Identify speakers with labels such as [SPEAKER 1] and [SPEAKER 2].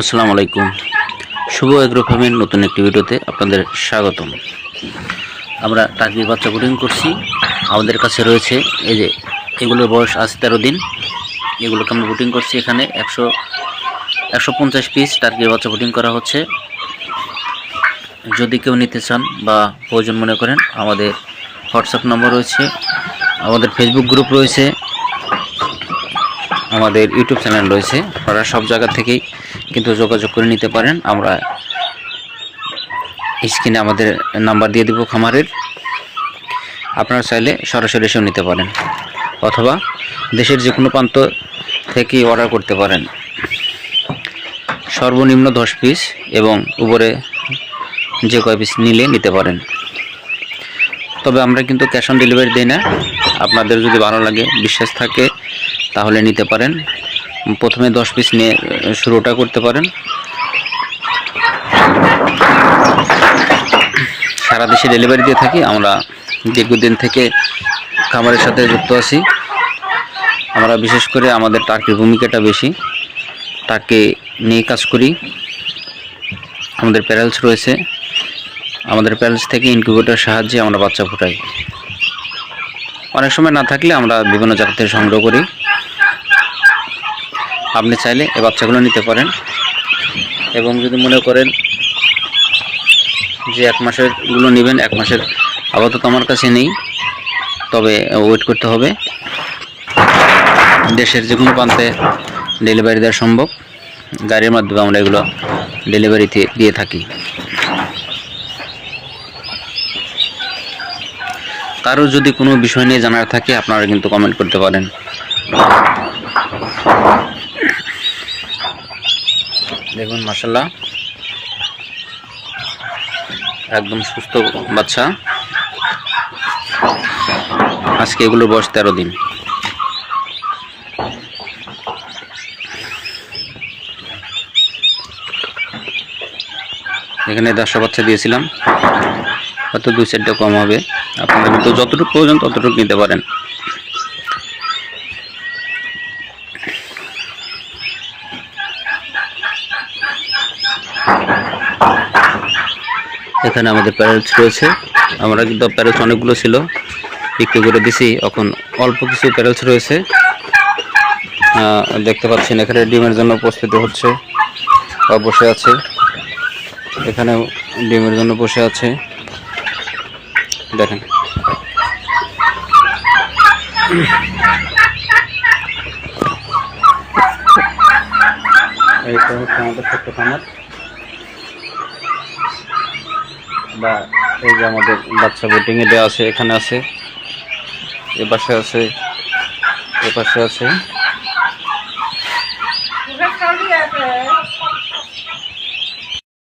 [SPEAKER 1] আসসালামু আলাইকুম। শুভ এগ্রো ফার্মের নতুন একটি ভিডিওতে আপনাদের স্বাগতম। আমরা টার্কির বাচ্চা বুটিং করছি। আমাদের কাছে রয়েছে এই যে, এগুলোর বয়স আজ তেরো দিন। এগুলোকে আমরা বুটিং করছি এখানে একশো একশো পঞ্চাশ পিস টার্কির বাচ্চা বুটিং করা হচ্ছে। যদি কেউ নিতে চান বা প্রয়োজন মনে করেন, আমাদের হোয়াটসঅ্যাপ নম্বর রয়েছে, আমাদের ফেসবুক গ্রুপ রয়েছে, আমাদের ইউটিউব চ্যানেল রয়েছে। আপনারা সব জায়গা থেকেই কিন্তু যোগাযোগ করে নিতে পারেন। আমরা স্ক্রিনে আমাদের নাম্বার দিয়ে দিব খামারের। আপনারা চাইলে সরাসরি এসেও নিতে পারেন অথবা দেশের যে কোনো প্রান্ত থেকে অর্ডার করতে পারেন। সর্বনিম্ন দশ পিস এবং উপরে যে কয় পিস নিলে নিতে পারেন। তবে আমরা কিন্তু ক্যাশ অন ডেলিভারি দিই না। আপনাদের যদি ভালো লাগে, বিশ্বাস থাকে, তাহলে নিতে পারেন। প্রথমে দশ পিস নিয়ে শুরুটা করতে পারেন। সারা দেশে ডেলিভারি দিয়ে থাকি। আমরা দীর্ঘদিন থেকে খামারের সাথে যুক্ত আছি। আমরা বিশেষ করে আমাদের টার্কির ভূমিকাটা বেশি। টার্কি নিয়ে কাজ করি। আমাদের প্যারেলস রয়েছে। আমাদের প্যারেলস থেকে ইনকিউবেটর সাহায্যে আমরা বাচ্চা ফুটাই। অনেক সময় না থাকলে আমরা বিভিন্ন জায়গা থেকে সংগ্রহ করি। আপনি চাইলে এই বাচ্চাগুলো নিতে পারেন। এবং যদি মনে করেন যে এক মাসেরগুলো নেবেন, এক মাসের আপাতত আমার কাছে নেই, তবে ওয়েট করতে হবে। দেশের যে কোনো প্রান্তে ডেলিভারি দেওয়া সম্ভব। গাড়ির মাধ্যমে আমরা এগুলো ডেলিভারিতে দিয়ে থাকি। কারও যদি কোনো বিষয় নিয়ে জানার থাকে, আপনারা কিন্তু কমেন্ট করতে পারেন। দেখুন মাসাল্লাহ একদম সুস্থ বাচ্চা। আজকে এগুলোর বয়স তেরো দিন। এখানে দশটা বাচ্চা দিয়েছিলাম। হয়তো দুই চারটা কম হবে। আপনারা কিন্তু যতটুকু প্রয়োজন ততটুকু নিতে পারেন। এখানে আমাদের প্যারেন্টস রয়েছে। আমরা কিন্তু প্যারেন্টস অনেকগুলো ছিল। বিক্রি করে দিছি। এখন অল্প কিছু প্যারেন্টস রয়েছে। দেখতে পাচ্ছেন, এখানে ডিমের জন্য প্রস্তুতি হচ্ছে। বা বসে আছে। এখানে ডিমের জন্য বসে আছে। দেখেন। এইটা হচ্ছে আমাদের ছোট্ট খামার। বা এই যে আমাদের বাচ্চা বোটিং এ দেওয়া আছে, এখানে আছে। এ পাশে আছে, এ পাশে আছে।